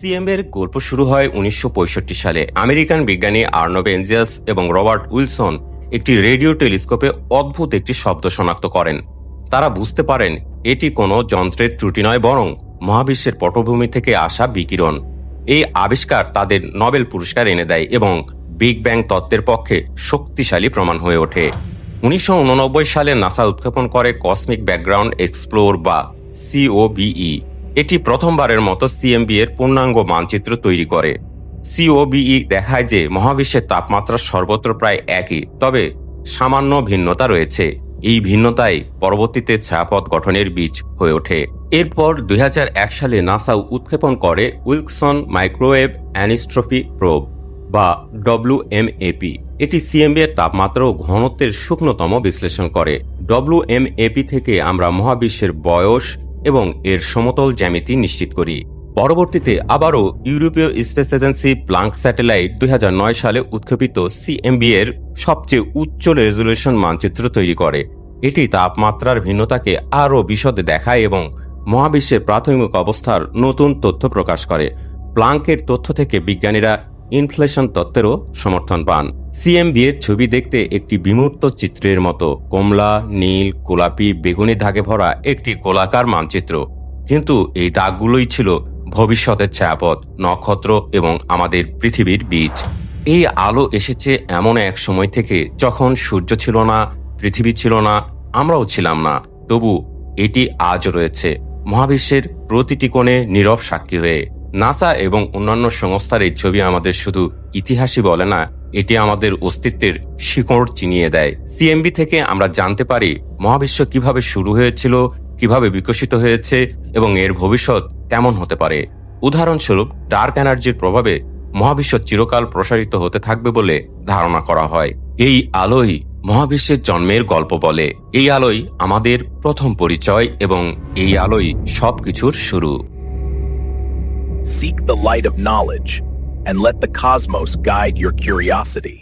CM এর গল্প শুরু হয় উনিশশো পঁয়ষট্টি সালে। আমেরিকান বিজ্ঞানী আর্নব এনজিয়াস এবং রবার্ট উইলসন একটি রেডিও টেলিস্কোপে অদ্ভুত একটি শব্দ শনাক্ত করেন। তারা বুঝতে পারেন, এটি কোনো যন্ত্রের ত্রুটি নয়, বরং মহাবিশ্বের পটভূমি থেকে আসা বিকিরণ। এই আবিষ্কার তাদের নোবেল পুরস্কার এনে দেয় এবং বিগ ব্যাং তত্ত্বের পক্ষে শক্তিশালী প্রমাণ হয়ে ওঠে। উনিশশো উননব্বই সালে নাসা উৎক্ষেপণ করে কসমিক ব্যাকগ্রাউন্ড এক্সপ্লোর বা সিওবিই। এটি প্রথমবারের মতো সিএমবি এর পূর্ণাঙ্গ মানচিত্র তৈরি করে। সিওবিই দেখায় যে মহাবিশ্বের তাপমাত্রা সর্বত্র প্রায় একই, তবে সামান্য ভিন্নতা রয়েছে। এই ভিন্নতাই পরবর্তীতে ছায়াপথ গঠনের বীজ হয়ে ওঠে। এরপর দুই হাজার এক সালে নাসা উৎক্ষেপণ করে উইলকসন মাইক্রোওয়েভ অ্যানিস্ট্রপি প্রোব, বা ডব্লিউএমএপি এটি সিএমবি এর তাপমাত্রা ও ঘনত্বের সূক্ষ্মতম বিশ্লেষণ করে। ডব্লিউএমএপি থেকে আমরা মহাবিশ্বের বয়স এবং এর সমতল জ্যামিতি নিশ্চিত করি। পরবর্তীতে আবারও ইউরোপীয় স্পেস এজেন্সি প্লাঙ্ক স্যাটেলাইট দুই হাজার নয় সালে উৎক্ষেপিত সিএমবি এর সবচেয়ে উচ্চ রেজলিউশন মানচিত্র তৈরি করে। এটি তাপমাত্রার ভিন্নতাকে আরও বিশদে দেখায় এবং মহাবিশ্বের প্রাথমিক অবস্থার নতুন তথ্য প্রকাশ করে। প্লাঙ্কের তথ্য থেকে বিজ্ঞানীরা ইনফ্লেশন তত্ত্বেরও সমর্থন পান। সিএমবি এর ছবি দেখতে একটি বিমূর্ত চিত্রের মতো কমলা, নীল, গোলাপি, বেগুনি দাগে ভরা একটি গোলাকার মানচিত্র। কিন্তু এই দাগগুলোই ছিল ভবিষ্যতের ছায়াপথ, নক্ষত্র এবং আমাদের পৃথিবীর বীজ। এই আলো এসেছে এমন এক সময় থেকে যখন সূর্য ছিল না, পৃথিবী ছিল না, আমরাও ছিলাম না। তবু এটি আজ রয়েছে, মহাবিশ্বের প্রতিটি কোণে নীরব সাক্ষী হয়ে। নাসা এবং অন্যান্য সংস্থার এই ছবি আমাদের শুধু ইতিহাসই বলে না, এটি আমাদের অস্তিত্বের শিকড় চিনিয়ে দেয়। সিএমবি থেকে আমরা জানতে পারি মহাবিশ্ব কীভাবে শুরু হয়েছিল, কীভাবে বিকশিত হয়েছে এবং এর ভবিষ্যৎ কেমন হতে পারে। উদাহরণস্বরূপ, ডার্ক এনার্জির প্রভাবে মহাবিশ্ব চিরকাল প্রসারিত হতে থাকবে বলে ধারণা করা হয়। এই আলোই মহাবিশ্বের জন্মের গল্প বলে। এই আলোই আমাদের প্রথম পরিচয় এবং এই আলোই সবকিছুর শুরু। Seek the light of knowledge and let the cosmos guide your curiosity.